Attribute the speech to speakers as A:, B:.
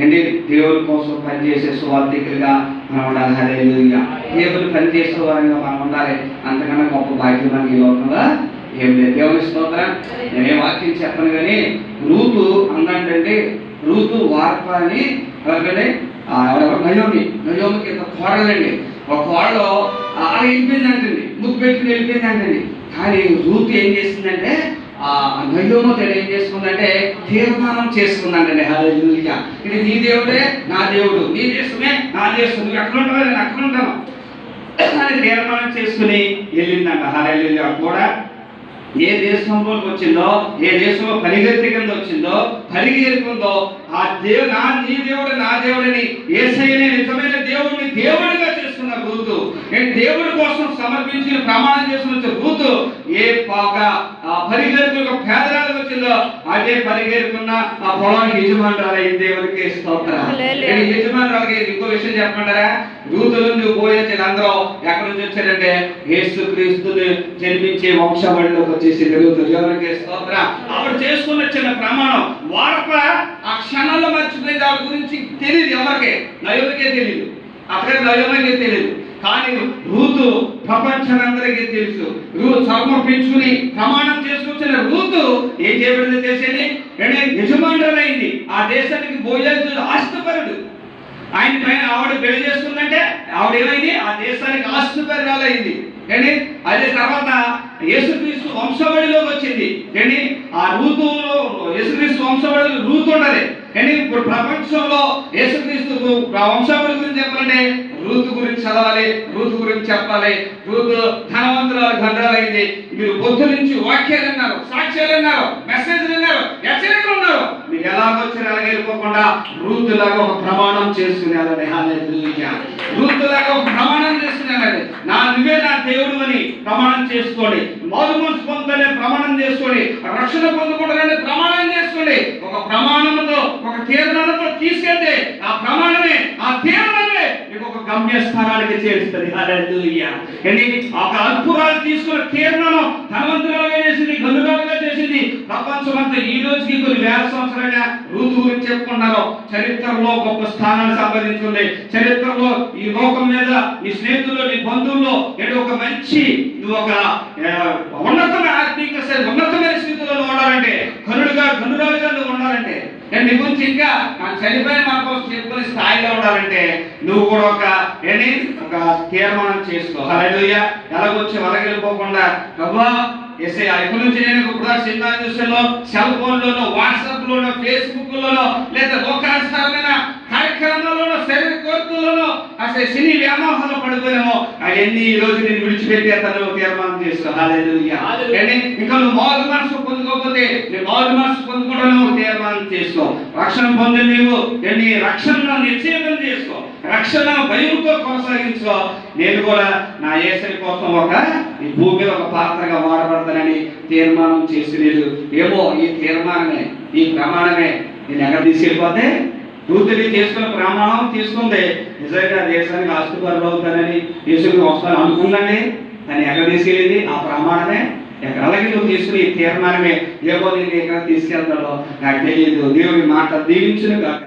A: ఏంటి దేవుడి కోసం పనిచేసే సువార్థికులుగా మనం ఉండాలి. హల్లెలూయా. దేవుడు పనిచేసే వారంగా మనం ఉండాలి. అంతకన్నా గొప్ప భాగ్యం మనకి ఈ లోకంలో ఏం లేదు. దేవుని స్తోత్రం. నేనే వాక్యం చెప్పను కానీ రూతు అందంటే రూతు వార్ప అని ఎవరికంటే ఆ, నయోమి. నయోమికి ఒక కోడలండి. ఒక కోడలో అలా వెళ్ళిపోయింది అంటండి ముక్కు పెట్టుకుని వెళ్ళిపోయింది అంటండి కానీ రూతు ఏం చేసిందంటే ఆ నయోమో ఏం చేసుకుందంటే తీర్మానం చేసుకుందంటండి. హల్లెలూయా. ఇది నీ దేవుడే నా దేవుడు. నీ దేశమే నా దేశం. నువ్వు ఎక్కడ ఉంటావు నేను అక్కడ ఉంటాను అని తీర్మానం చేసుకుని వెళ్ళిందంట హల్లెలూయా. కూడా ఏ దేశంలో వచ్చిందో ఏ దేశంలో పరిగెత్తి కింద వచ్చిందో పరిగెత్తుకుందో ఆ దేవు నా నీ దేవుడు నా దేవుడిని ఏసైనే నిజమైన దేవుడిని దేవుడిగా దేవుడి కోసం సమర్పించిన ప్రమాణం చేసుకున్న రూతు ఏ పాక ఆ పరిగెత్తుకు పేదరాలకు వచ్చిందో అదే పరిగెత్తుకున్న ఆ పొలానికి యజమానురాలు అయింది దేవుడికి స్తోత్రం.
B: హల్లెలూయా.
A: నేను యజమానురాలకి ఇంకో విషయం చెప్పమంటారా? రూతు నుండి పోయే అందరూ ఎక్కడి నుంచి వచ్చారంటే యేసు క్రీస్తుని జన్మించే వంశవళిలోకి వచ్చేసి రూతు దేవునికి స్తోత్రం. ఆవిడ చేసుకున్న చిన్న ప్రమాణం. వారప ఆ క్షణంలో మర్చిపోయింది ఆవిడ గురించి తెలియదు ఎవరికే? నయోమికే తెలియదు అక్కడ నయోమికే తెలియదు కానీ రూతు ప్రపంచానందరికీ తెలుసు. రూ సమర్పించుకుని ప్రమాణం చేసుకొచ్చిన రూతు ఏం చేయబడింది తెలిసేది అంటే యజమానులైంది ఆ దేశానికి భోజనం ఆస్తిపరుడు. ఆయన పైన ఆవిడ పెళ్ళి చేసుకుందంటే ఆవిడ ఏమైంది? ఆ దేశానికి ఆస్తిపరురాలైంది. ఏంటి? అదే తర్వాత యేసుక్రీస్తు వంశవళిలోకి వచ్చింది. ఏంటి? ఆ రూతులో యేసుక్రీస్తు వంశవళిలో రూతు ఉండదు ఏంటి? ఇప్పుడు ప్రపంచంలో యేసుక్రీస్తు ఆ వంశావళి గురించి చెప్పాలంటే రూతు గురించి చదవాలి రూతు గురించి చెప్పాలి. రూతు ధనవంతురాలు గండ్రాలైంది మీరు పొద్దు నుంచి వాక్యాలు విన్నారు సాక్ష్యాలు విన్నారు మెసేజ్లు విన్నారు హెచ్చరికలు ఉన్నారు. మీరు ఎలాగొచ్చిన అలాగే వెళ్ళిపోకుండా రూతులాగా ఒక ప్రమాణం చేసుకునేయాలని. హల్లెలూయా. రూతులాగా ప్రమాణం చేస్తున్నాడు నా నువ్వే నా దేవుడు అని ప్రమాణం చేసుకోండి. మారు మనసు ప్రమాణం చేసుకోండి. రక్షణ పొందుకుంటారని ప్రమాణం చేసుకోండి. ఒక ప్రమాణంతో ఒక తీర్మానంతో తీసుకెళ్తే ఆ ప్రమాణమే ఆ తీర్మానమే మీకు ఒక గమ్యస్థానానికి చేరుస్తుంది హల్లెలూయా. ఏంటి ఒక అద్భుతాలు తీసుకున్న కీర్ణను ధనవంతులుగా చేసింది గనురాలుగా చేసింది. ప్రపంచమంతా ఈ రోజుకి కొన్ని వేల సంవత్సరాలుగా రూతు గురించి చెప్పుకున్నారు చరిత్రలో గొప్ప స్థానాన్ని సంపాదించుకుంది. చరిత్రలో ఈ లోకం మీద నీ స్నేహితుల్లో నీ బంధువుల్లో ఏదో ఒక మంచి ఒక ఉన్నతమైన ఆత్మీయ ఉన్నతమైన స్థితిలో ఉండాలంటే కనుడుగా నేను నీ గురించి ఇంకా నా చనిపోయిన మన కోసం చెప్పుకునే స్థాయిలో ఉండాలంటే నువ్వు కూడా ఒక ఏంటి? ఒక తీర్మానం చేసుకో. హల్లెలూయా. ఎలాగొచ్చి వలగలిపోకుండా అబ్బా ఎస్ఐ ఇప్పటి నుంచి నేను ఇప్పుడు సినిమా చూసాను సెల్ ఫోన్ లోనో వాట్సాప్ లోనో ఫేస్బుక్ లోనో లేదా లోకానుసారమైన కార్యక్రమాల్లోనో శరీర కోరికల్లోనో అసలు సినీ వ్యామోహాలు పడిపోయామో అవన్నీ ఈ రోజు నేను విడిచిపెట్టి అతను తీర్మానం. ఏంటి? ఇంకా నువ్వు మారు మనసు పొందుకోకపోతే నువ్వు మారు మనసు పొందుకోవడం తీర్మానం చేసుకో రక్షణ పొంది నీవు. ఏంటి? రక్షణ నిశ్చయం చేసుకో రక్షణ భయంతో కొనసాగించుకో నేను కూడా నా ఏసరి కోసం ఒక ఈ భూమి ఒక పాత్రగా వాడబడతానని తీర్మానం చేసి నేను ఏమో ఈ తీర్మానమే ఈ ప్రమాణమే. నేను ఎక్కడ తీసుకెళ్ళిపోతే రూతుని చేసుకున్న ప్రమాణం తీసుకుంది. నిజంగా దేశానికి ఆస్తుపరులు అవుతానని యేసుకి వస్తాను అనుకుందండి. కానీ ఎక్కడ తీసుకెళ్ళింది? ఆ ప్రమాణమే. ఎక్కడ అలాగే నువ్వు తీసుకుని తీర్మానమే. ఏవో నేను ఎక్కడ తీసుకెళ్తాడో నాకు తెలియదు. దేవుని మాట దీవించును కాక